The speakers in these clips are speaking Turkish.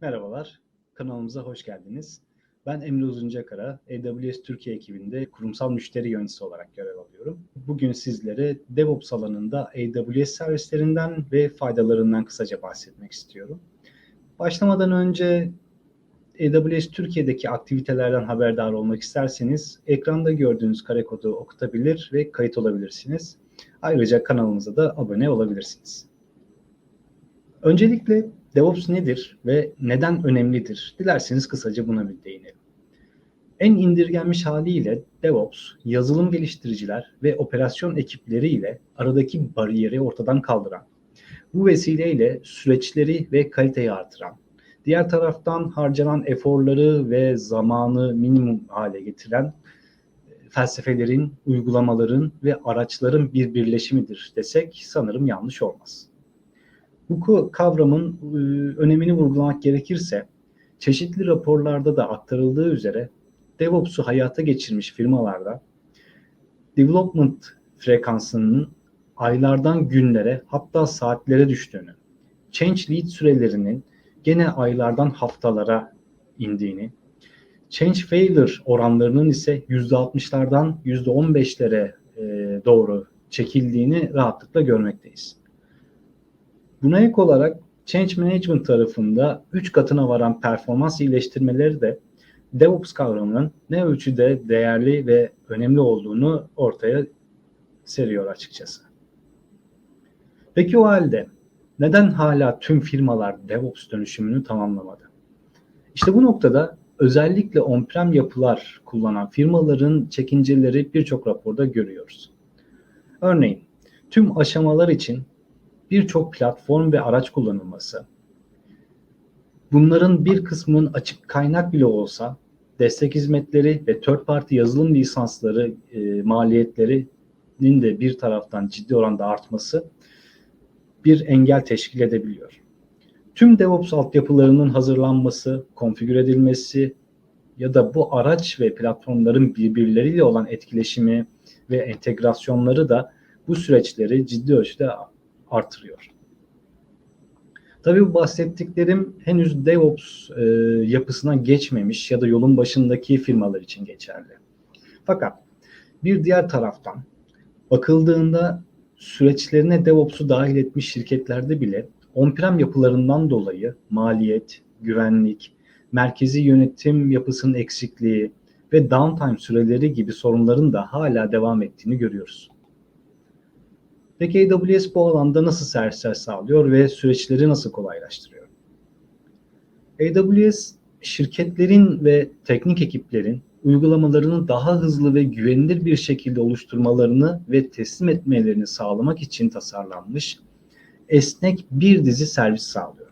Merhabalar, kanalımıza hoş geldiniz. Ben Emre Uzuncakara, AWS Türkiye ekibinde kurumsal müşteri yöneticisi olarak görev alıyorum. Bugün sizlere DevOps alanında AWS servislerinden ve faydalarından kısaca bahsetmek istiyorum. Başlamadan önce AWS Türkiye'deki aktivitelerden haberdar olmak isterseniz ekranda gördüğünüz kare kodu okutabilir ve kayıt olabilirsiniz. Ayrıca kanalımıza da abone olabilirsiniz. Öncelikle DevOps nedir ve neden önemlidir? Dilerseniz kısaca buna bir değinelim. En indirgenmiş haliyle DevOps, yazılım geliştiriciler ve operasyon ekipleri ile aradaki bariyeri ortadan kaldıran, bu vesileyle süreçleri ve kaliteyi artıran, diğer taraftan harcanan eforları ve zamanı minimum hale getiren e, felsefelerin, uygulamaların ve araçların bir birleşimidir desek sanırım yanlış olmaz. Bu kavramın e, önemini vurgulamak gerekirse, çeşitli raporlarda da aktarıldığı üzere DevOps'u hayata geçirmiş firmalarda development frekansının aylardan günlere hatta saatlere düştüğünü, change lead sürelerinin gene aylardan haftalara indiğini, change failure oranlarının ise %60'lardan %15'lere e, doğru çekildiğini rahatlıkla görmekteyiz. Buna ek olarak Change Management tarafında 3 katına varan performans iyileştirmeleri de DevOps kavramının ne ölçüde değerli ve önemli olduğunu ortaya seriyor açıkçası. Peki o halde neden hala tüm firmalar DevOps dönüşümünü tamamlamadı? İşte bu noktada özellikle on-prem yapılar kullanan firmaların çekinceleri birçok raporda görüyoruz. Örneğin tüm aşamalar için birçok platform ve araç kullanılması, bunların bir kısmının açık kaynak bile olsa destek hizmetleri ve third party yazılım lisansları e, maliyetlerinin de bir taraftan ciddi oranda artması bir engel teşkil edebiliyor. Tüm DevOps altyapılarının hazırlanması, konfigür edilmesi ya da bu araç ve platformların birbirleriyle olan etkileşimi ve entegrasyonları da bu süreçleri ciddi ölçüde artırıyor. Tabii bu bahsettiklerim henüz DevOps e, yapısına geçmemiş ya da yolun başındaki firmalar için geçerli. Fakat bir diğer taraftan bakıldığında süreçlerine DevOps'u dahil etmiş şirketlerde bile on-prem yapılarından dolayı maliyet, güvenlik, merkezi yönetim yapısının eksikliği ve downtime süreleri gibi sorunların da hala devam ettiğini görüyoruz. Peki AWS bu alanda nasıl servisler sağlıyor ve süreçleri nasıl kolaylaştırıyor? AWS şirketlerin ve teknik ekiplerin uygulamalarını daha hızlı ve güvenilir bir şekilde oluşturmalarını ve teslim etmelerini sağlamak için tasarlanmış esnek bir dizi servis sağlıyor.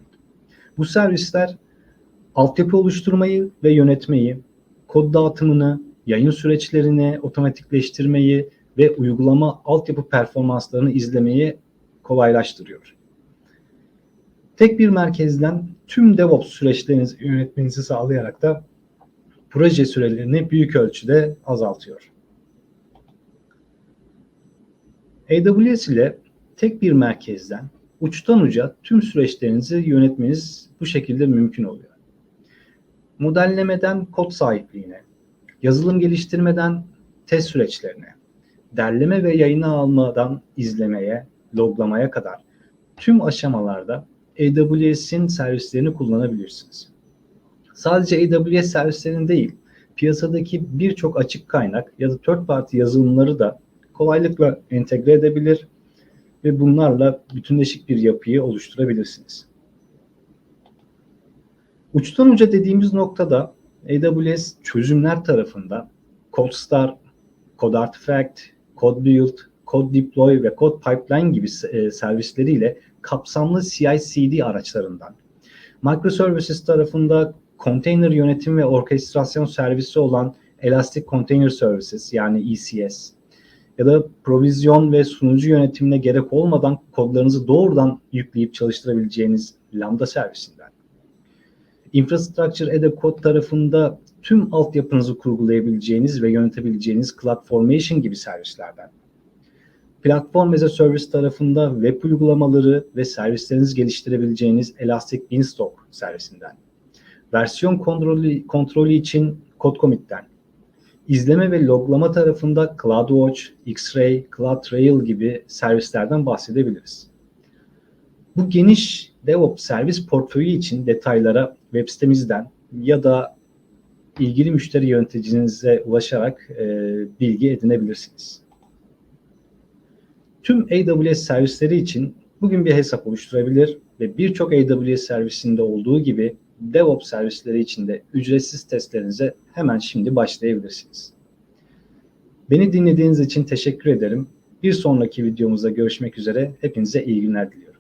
Bu servisler altyapı oluşturmayı ve yönetmeyi, kod dağıtımını, yayın süreçlerini otomatikleştirmeyi ve uygulama altyapı performanslarını izlemeyi kolaylaştırıyor. Tek bir merkezden tüm DevOps süreçlerinizi yönetmenizi sağlayarak da proje sürelerini büyük ölçüde azaltıyor. AWS ile tek bir merkezden uçtan uca tüm süreçlerinizi yönetmeniz bu şekilde mümkün oluyor. Modellemeden kod sahipliğine, yazılım geliştirmeden test süreçlerine, derleme ve yayına almadan izlemeye, loglamaya kadar tüm aşamalarda AWS'in servislerini kullanabilirsiniz. Sadece AWS servislerini değil, piyasadaki birçok açık kaynak ya da third party yazılımları da kolaylıkla entegre edebilir ve bunlarla bütünleşik bir yapıyı oluşturabilirsiniz. Uçtan uca dediğimiz noktada AWS çözümler tarafında CodeStar, Code Artifact, Code Build, Code Deploy ve Code Pipeline gibi e, servisleriyle kapsamlı CI/CD araçlarından, microservices tarafında container yönetim ve orkestrasyon servisi olan Elastic Container Services yani ECS ya da provizyon ve sunucu yönetimine gerek olmadan kodlarınızı doğrudan yükleyip çalıştırabileceğiniz Lambda servisinden. Infrastructure as a Code tarafında tüm altyapınızı kurgulayabileceğiniz ve yönetebileceğiniz CloudFormation gibi servislerden. Platform as a Service tarafında web uygulamaları ve servislerinizi geliştirebileceğiniz Elastic Beanstalk servisinden. versiyon kontrolü, kontrolü için CodeCommit'ten, izleme ve loglama tarafında CloudWatch, X-Ray, CloudTrail gibi servislerden bahsedebiliriz. Bu geniş DevOps servis portföyü için detaylara web sitemizden ya da ilgili müşteri yöneticinize ulaşarak e, bilgi edinebilirsiniz. Tüm AWS servisleri için bugün bir hesap oluşturabilir ve birçok AWS servisinde olduğu gibi DevOps servisleri için de ücretsiz testlerinize hemen şimdi başlayabilirsiniz. Beni dinlediğiniz için teşekkür ederim. Bir sonraki videomuzda görüşmek üzere. Hepinize iyi günler diliyorum.